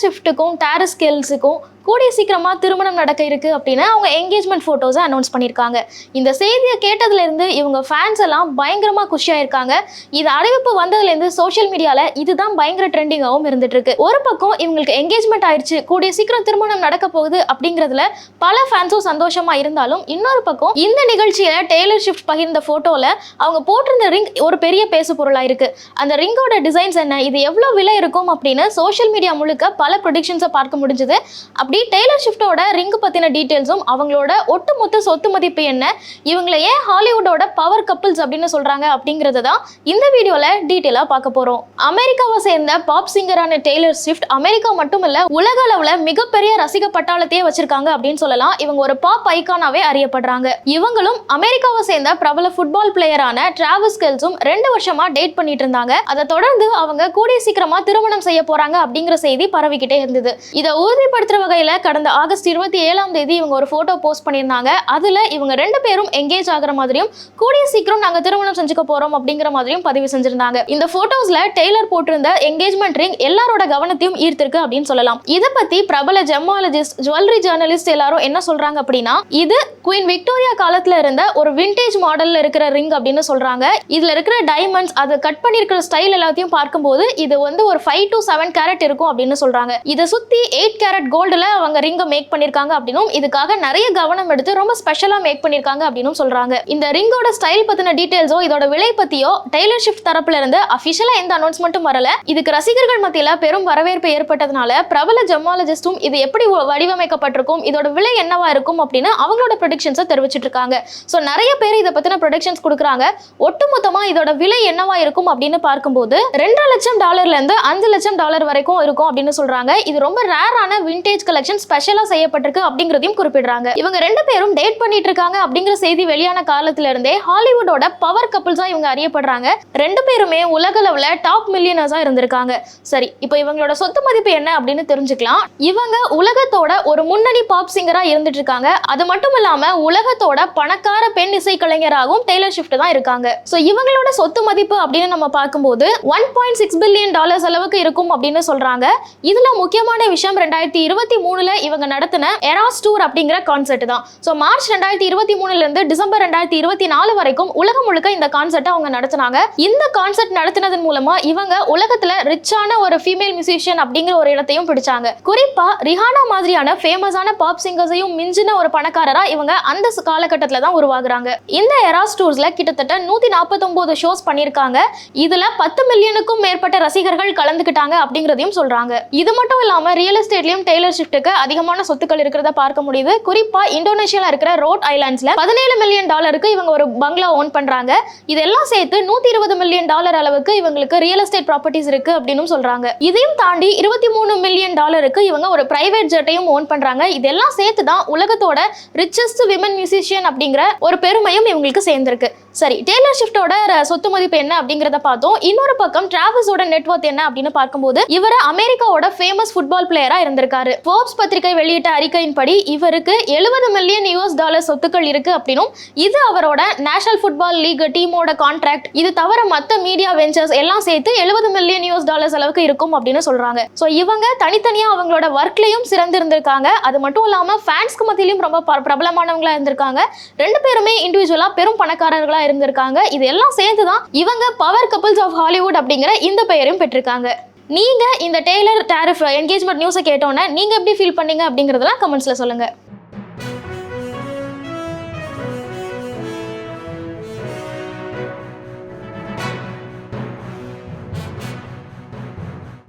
ஷிஃப்ட்டுக்கும் டேரஸ் Taurus கூடிய சீக்கிரமாக திருமணம் நடக்க இருக்கு அப்படின்னு அவங்க என்கேஜ்மெண்ட் ஃபோட்டோஸை அனௌன்ஸ் பண்ணியிருக்காங்க. இந்த செய்தியை கேட்டதுலேருந்து இவங்க ஃபேன்ஸ் எல்லாம் பயங்கரமாக குஷியா இருக்காங்க இது அறிவிப்பு வந்ததுலேருந்து சோஷியல் மீடியாவில் இதுதான் பயங்கர ட்ரெண்டிங்காகவும் இருந்துட்டுருக்கு. ஒரு பக்கம் இவங்களுக்கு என்கேஜ்மெண்ட் ஆயிடுச்சு கூடிய சீக்கிரம் திருமணம் நடக்க போகுது அப்படிங்கிறதுல பல ஃபேன்ஸும் சந்தோஷமாக இருந்தாலும் இன்னொரு பக்கம் இந்த நிகழ்ச்சியில் டெய்லர் ஷிஃப்ட் பகிர்ந்த ஃபோட்டோவில் அவங்க போட்டிருந்த ரிங் ஒரு பெரிய பேசு பொருளாக இருக்கு. அந்த ரிங்கோட டிசைன்ஸ் என்ன இது எவ்வளோ விலை இருக்கும் அப்படின்னு சோஷியல் மீடியா முழுக்க பல ப்ரொடிக்ஷன்ஸை பார்க்க முடிஞ்சது. அப்படி டெய்லர் ஷிஃப்டோட ரிங் பத்தின டீட்டெயில்ஸும் அவங்களோட ஒட்டுமொத்த சொத்து மதிப்பு என்ன? இவங்களை ஏன் ஹாலிவுட்டோட பவர் கப்பிள்ஸ் அப்படின்னு சொல்றாங்க அப்படிங்கிறது தான் இந்த வீடியோல டீட்டெயிலா பார்க்க போறோம். அமெரிக்காவை சேர்ந்த பாப் சிங்கரான டெய்லர் ஷிஃப்ட் அமெரிக்கா மட்டும் இல்லை உலக அளவுல மிகப்பெரிய ரசிக பட்டாளத்தையே வச்சிருக்காங்க அப்படின்னு சொல்லலாம். இவங்க ஒரு பாப் ஐகானாவே அறியப்படுறாங்க. இவங்களும் அமெரிக்காவை சேர்ந்த பிரபல ஃபுட்பால் பிளேயரான டிராவிஸ் கெல்ஸும் ரெண்டு வருஷமா டேட் பண்ணிட்டு இருந்தாங்க. அதை தொடர்ந்து அவங்க கூடிய சீக்கிரமா திருமணம் செய்ய போறாங்க அப்படிங்கிற செய்தி பரவிக்கிட்டே இருந்தது. இதை உறுதிப்படுத்துற வகையில் கடந்த ஆகஸ்ட் இருபத்தி ஏழாம் தேதி இவங்க ஒரு போட்டோ போஸ்ட் பண்ணியிருந்தாங்க. அதுல இவங்க ரெண்டு பேரும் எங்கேஜ் ஆகிற மாதிரியும் கூடிய சீக்கிரம் நாங்க திருமணம் செஞ்சுக்க போறோம் அப்படிங்கிற மாதிரியும் பதிவு செஞ்சிருந்தாங்க. இந்த போட்டோஸ்ல டெய்லர் போட்டிருந்த எங்கேஜ்மெண்ட் ரிங் எல்லாரோட கவனத்தையும் ஈர்த்திருக்கு அப்படின்னு சொல்லலாம். இதை பத்தி பிரபல ஜெமாலஜிஸ்ட் ஜுவல்லரி ஜேர்னலிஸ்ட் எல்லாரும் என்ன சொல்றாங்க அப்படின்னா இது குயின் விக்டோரியா காலத்துல இருந்த ஒரு விண்டேஜ் மாடல்ல இருக்கிற ரிங் அப்படின்னு சொல்றாங்க. இதுல இருக்கிற டைமண்ட்ஸ் அதை கட் பண்ணிருக்கிற ஸ்டைல் எல்லாத்தையும் பார்க்கும்போது இது வந்து ஒரு ஃபைவ் டு செவன் கேரட் இருக்கும் அப்படின்னு சொல்றாங்க. இதை சுத்தி எயிட் கேரட் கோல்டுல அவங்க ரிங்கை மேக் பண்ணிருக்காங்க அப்படின்னும் இதுக்காக நிறைய கவனம் எடுத்து ரொம்ப ஸ்பெஷலா மேக் பண்ணிருக்காங்க அப்படின்னும் சொல்றாங்க. இந்த ரிங்கோட ஸ்டைல் பத்தின டீடைல்ஸோ இதோட விலை பத்தியோ டெய்லர் ஷிஃப்ட் தரப்புல இருந்து அபிஷியலா எந்த அனௌன்ஸ்மெண்ட்டும் வரல. இதுக்கு ரசிகர்கள் மத்தியில பெரும் வரவேற்பு ஏற்பட்டதுனால பிரபல ஜெமாலஜிஸ்டும் இது எப்படி வடிவமைக்கப்பட்டிருக்கும் இதோட விலை என்னவா இருக்கும் அப்படின்னு அவங்களோட ப்ரொடிக்ஷன்ஸை தெரிவிச்சிட்டு இருக்காங்க. ஸோ நிறைய பேர் இதை பத்தின ப்ரொடிக்ஷன்ஸ் கொடுக்குறாங்க. ஒட்டுமொத்தமா இதோட விலை என்னவா இருக்கும் அப்படின்னு பார்க்கும்போது ரெண்டரை லட்சம் டாலர்ல இருந்து அஞ்சு லட்சம் டாலர் வரைக்கும் இருக்கும் அப்படின்னு சொல்றாங்க. இது ரொம்ப ரேரான விண்டேஜ் கலெக்ஷன் ஸ்பெஷலா செய்யப்பட்டிருக்கு அப்படிங்கிறதையும் குறிப்பிடுறாங்க. இவங்க ரெண்டு பேரும் டேட் பண்ணிட்டு இருக்காங்க அப்படிங்கிற செய்தி வெளியான காலத்துல இருந்தே ஹாலிவுட்டோட பவர் கப்பிள்ஸா இவங்க அறியப்படுறாங்க. ரெண்டு பேருமே உலக அளவுல டாப் மில்லியனர்ஸா இருந்திருக்காங்க. சரி இப்போ இவங்களோட சொத்து மதிப்பு என்ன அப்படின்னு தெரிஞ்சுக்கலாம். இவங்க உலகத்தோட ஒரு முன்னணி பாப் சிங்கரா இருந்துட்டு இருக்காங்க. அது மட்டும் இல்லாம உலகத்தோட பணக்கார பெண் இசை கலைஞராகவும் டெய்லர் ஷிஃப்ட் தான் இருக்காங்க. ஸோ இவங்களோட சொத்து மதிப்பு அப்படின்னு நம்ம பார்க்கும்போது one point six billion dollars அளவுக்கு இருக்கும் அப்படின்னு சொல்றாங்க. இதுல முக்கியமான விஷயம் ரெண்டாயிரத்தி இருபத்தி மூணு மூணுல இவங்க நடத்தின எராஸ் டூர் அப்படிங்கிற கான்செர்ட் தான். ஸோ மார்ச் ரெண்டாயிரத்தி இருபத்தி மூணுல இருந்து டிசம்பர் ரெண்டாயிரத்தி இருபத்தி நாலு வரைக்கும் உலகம் முழுக்க இந்த கான்செர்ட்டை அவங்க நடத்தினாங்க. இந்த கான்செர்ட் நடத்தினதன் மூலமா இவங்க உலகத்துல ரிச்சான ஒரு ஃபீமேல் மியூசிஷியன் அப்படிங்கிற ஒரு இடத்தையும் பிடிச்சாங்க. குறிப்பா ரிஹானா மாதிரியான ஃபேமஸான பாப் சிங்கர்ஸையும் மிஞ்சின ஒரு பணக்காரரா இவங்க அந்த காலகட்டத்தில் தான் உருவாகுறாங்க. இந்த எராஸ் டூர்ஸ்ல கிட்டத்தட்ட நூத்தி நாற்பத்தொன்பது ஷோஸ் பண்ணியிருக்காங்க. இதுல பத்து மில்லியனுக்கும் மேற்பட்ட ரசிகர்கள் கலந்துக்கிட்டாங்க அப்படிங்கிறதையும் சொல்றாங்க. இது மட்டும் இல்லாம ரியல் எஸ்டேட்லயும் டெய்லர் ஷிஃப்ட்டுக்கு அதிகமான சொத்துக்கள் இருக்கிறத பார்க்க முடியுது. குறிப்பா இந்தோனேஷியால இருக்கிற ரோட் ஐலாண்ட்ஸ்ல பதினேழு மில்லியன் டாலருக்கு இவங்க ஒரு பங்களா ஓன் பண்றாங்க. இதெல்லாம் சேர்த்து நூத்தி இருபது மில்லியன் டாலர் அளவுக்கு இவங்களுக்கு ரியல் எஸ்டேட் ப்ராப்பர்ட்டிஸ் இருக்கு அப்படின்னு சொல்றாங்க. இதையும் தாண்டி இருபத்தி மூணு மில்லியன் டாலருக்கு இவங்க ஒரு பிரைவேட் ஜெட்டையும் ஓன் பண்றாங்க. இதெல்லாம் சேர்த்து தான் உலகத்தோட ரிச்சஸ்ட் விமன் மியூசிஷியன் அப்படிங்கிற ஒரு பெருமையும் இவங்களுக்கு சேர்ந்திருக்கு. சரி டேலர் ஷிஃப்டோட சொத்து மதிப்பு என்ன அப்படிங்கிறத பார்த்தோம். இன்னொரு பக்கம் டிராவல்ஸோட நெட்ஒர்க் என்ன அப்படின்னு பார்க்கும்போது இவர் அமெரிக்காவோட ஃபேமஸ் ஃபுட்பால் பிளேயரா இருந்திருக்காரு. ஃபோர்ப்ஸ் பத்திரிகை வெளியிட்ட அறிக்கையின்படி இவருக்கு எழுபது மில்லியன் யூஎஸ் டாலர் சொத்துக்கள் இருக்கு அப்படின்னும் இது அவரோட நேஷனல் ஃபுட்பால் லீக் டீமோட கான்ட்ராக்ட் இது தவிர மற்ற மீடியா வெஞ்சர்ஸ் எல்லாம் சேர்த்து எழுபது மில்லியன் யூஎஸ் டாலர்ஸ் அளவுக்கு இருக்கும் அப்படின்னு சொல்றாங்க. ஸோ இவங்க தனித்தனியா அவங்களோட ஒர்க்லயும் சிறந்து இருந்திருக்காங்க அது மட்டும் இல்லாம ஃபேன்ஸ்க்கு மத்தியிலும் ரொம்ப ப- பிரபலமானவங்களா இருந்திருக்காங்க. ரெண்டு பேருமே இண்டிவிஜுவலா பெரும் பணக்காரர்களா இருந்திருக்காங்க. இது எல்லாம் சேர்ந்து தான் இவங்க பவர் கப்பிள்ஸ் ஆஃப் ஹாலிவுட் அப்படிங்கிற இந்த பெயரையும் பெற்றிருக்காங்க. நீங்க இந்த டெய்லர் டேரிஃப் என்கேஜ்மெண்ட் நியூஸை கேட்டோன்னே நீங்க எப்படி ஃபீல் பண்ணீங்க அப்படிங்கறதெல்லாம் கமெண்ட்ஸ்ல சொல்லுங்க.